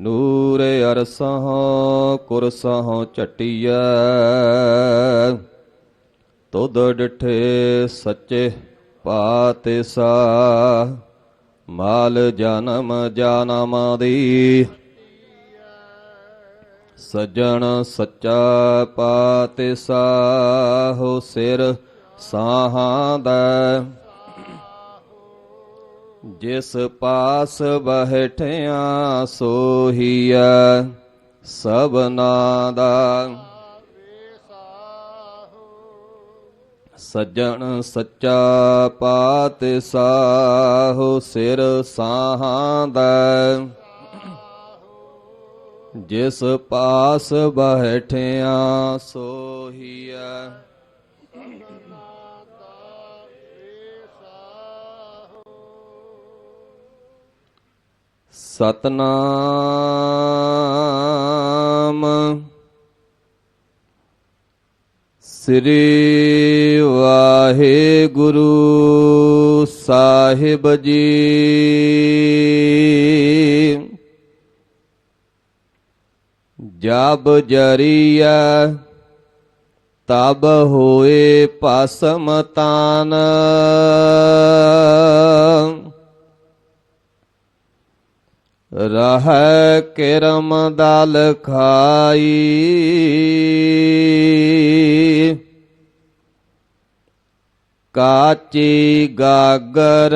ਨੂਰ ਅਰਸਹ ਕੁਰਸਹ ਝਟਿਐ, ਤੁਧ ਡਿਠੇ ਸੱਚੇ ਪਾਤਿਸਾ, ਮਾਲ ਜਨਮ ਜਨਮ ਦੀ। ਸਜਣ ਸੱਚਾ ਪਾਤਿਸਾ, ਹੋ ਸਿਰ ਸਾਹਾਂ ਦਾ। ਜਿਸ ਪਾਸ ਬਹਿਠਿਆ ਸੋਹੀਐ, ਸਭਨਾ ਦਾ ਸੱਜਣ ਸੱਚਾ ਪਾਤਿਸਾਹੁ ਸਿਰ ਸਾਹਾਂ ਦਾ ਜਿਸ ਪਾਸ ਬਹਿਠਿਆ ਸੋਹੀਐ। ਸਤਨਾਮ। ਸ੍ਰੀ ਵਾਹਿਗੁਰੂ ਸਾਹਿਬ ਜੀ। ਜਬ ਜਰੀਆ ਤਬ ਹੋਏ ਭਸਮ ਰਹਿ ਕਿਰਮ ਦਲ ਖਾਈ। ਕਾਚੀ ਗਾਗਰ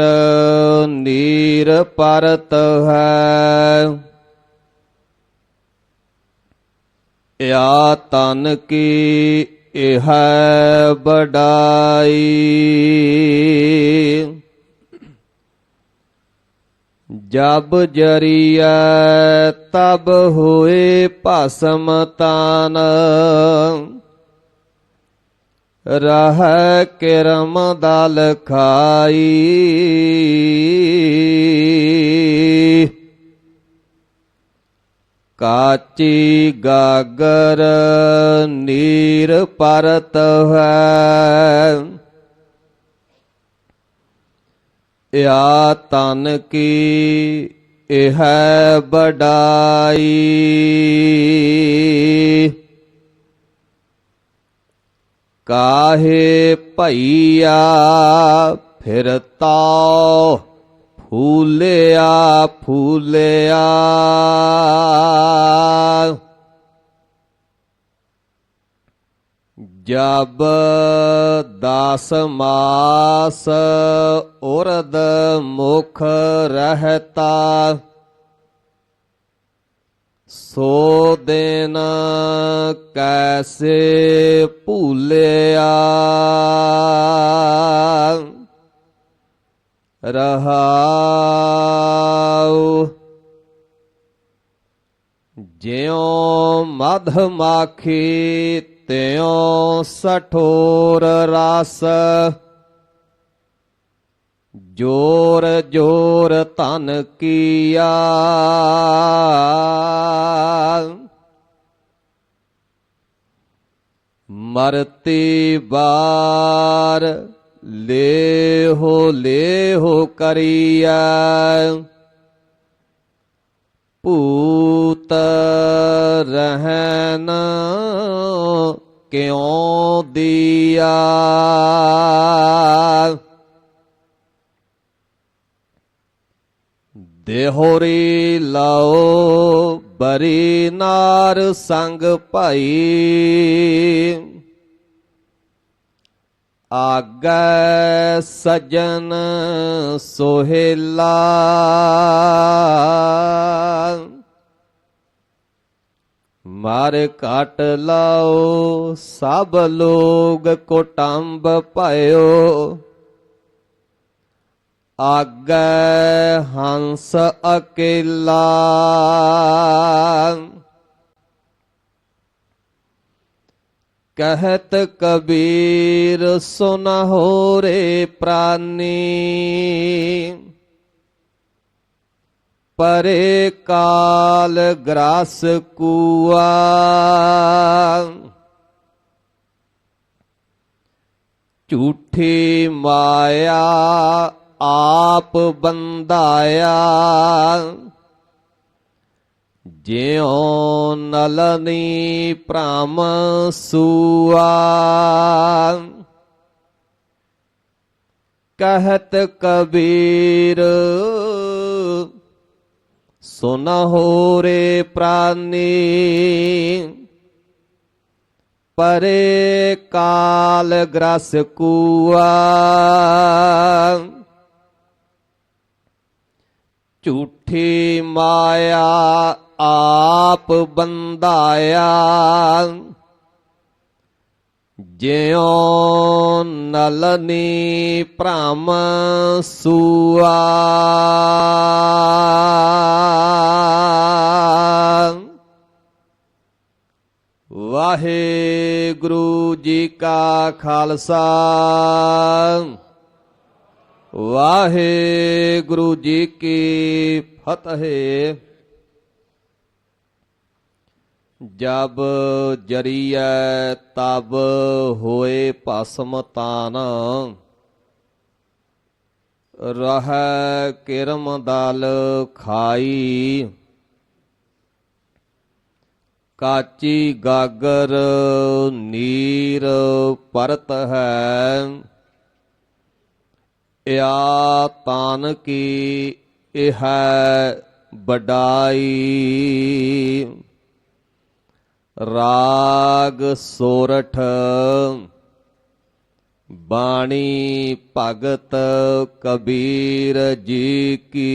ਨੀਰ ਪਰਤ ਹੈ। ਯਾ ਤਨ ਕੀ ਇਹ ਬੜਾਈ ਜਬ ਜਰੀਐ ਤਬ ਹੋਏ ਭਸਮ ਤਾਨ। ਰਹ ਕਿਰਮ ਦਲ ਖਾਈ। ਕਾਚੀ ਗਾਗਰ ਨੀਰ ਪਰਤ ਹੈ ਯਾ ਤਨ ਕੀ ਇਹ ਬਡਾਈ ਕਾਹੇ ਭਈਆ ਫਿਰਤਾ ਫੂਲਿਆ ਫੂਲਿਆ। ਜਬ ਦਸ ਮਾਸ ਉਰਦ ਮੁਖ ਰਹਤਾ ਸੋ ਦਿਨ ਕੈਸੇ ਭੂਲਿਆ? ਰਹਾਉ ਜਿਉ ਮਧਮਾਖੀ ਤਿਉ ਸਠੋਰ ਰਸ। ਜੋਰ ਜੋਰ ਧਨ ਕੀਆ। ਮਰਤੀ ਬਾਰ ਲੇਹੋ ਲੇਹੋ ਕਰੀਆ ਭੂਤ ਰਹਿਨ ਦੇਹੋਰੀ ਲਾਓ, ਬਰੀ ਨਾਰ ਸੰਗ ਭਾਈ। ਆਗੈ ਸਜਨ ਸੋਹੇਲਾ। ਮਾਰ ਕਾਟ ਲਾਓ, ਸਭ ਲੋਗ ਕੋਟੰਬ ਭਇਓ ਆਗੈ ਹੰਸ ਅਕੇਲਾ ਕਹਿਤ ਕਬੀਰ ਸੁਨ ਹੋਰੇ ਪ੍ਰਾਨੀ ਪਰੇ ਕਾਲ ਗ੍ਰਾਸ ਕੂਆ ਝੂਠੀ ਮਾਇਆ ਆਪ ਬੰਦਾਇਆ ਜਿਉ ਨਲਨੀ ਭ੍ਰਮ ਸੂਆ। ਕਹਤ ਕਬੀਰ, ਸੁਨ ਹੋਰੇ ਪ੍ਰਾਨੀ। ਪਰੇ ਕਾਲ ਗ੍ਰਸ ਕੂਆ। ਝੂਠੀ ਮਾਇਆ ਆਪ ਬੰਦਾਇਆ। ਜਿਉ ਨਲਨੀ ਭ੍ਰਮ ਸੂਆ। ਵਾਹਿਗੁਰੂ ਜੀ ਕਾ ਖਾਲਸਾ। ਵਾਹਿਗੁਰੂ ਜੀ ਕੀ ਫਤਿਹ। ਜਬ ਜਰੀਐ ਤਬ ਹੋਏ ਭਸਮ ਤਾਨ, ਰਹਿ ਕਿਰਮ ਦਲ ਖਾਈ। ਕਾਚੀ ਗਾਗਰ ਨੀਰ ਪਰਤ ਹੈ। ਇਆ ਤਾਨ ਕੀ ਇਹ ਬਡਾਈ ਰਾਗ ਸੋਰਠ ਬਾਣੀ ਭਗਤ ਕਬੀਰ ਜੀ ਕੀ।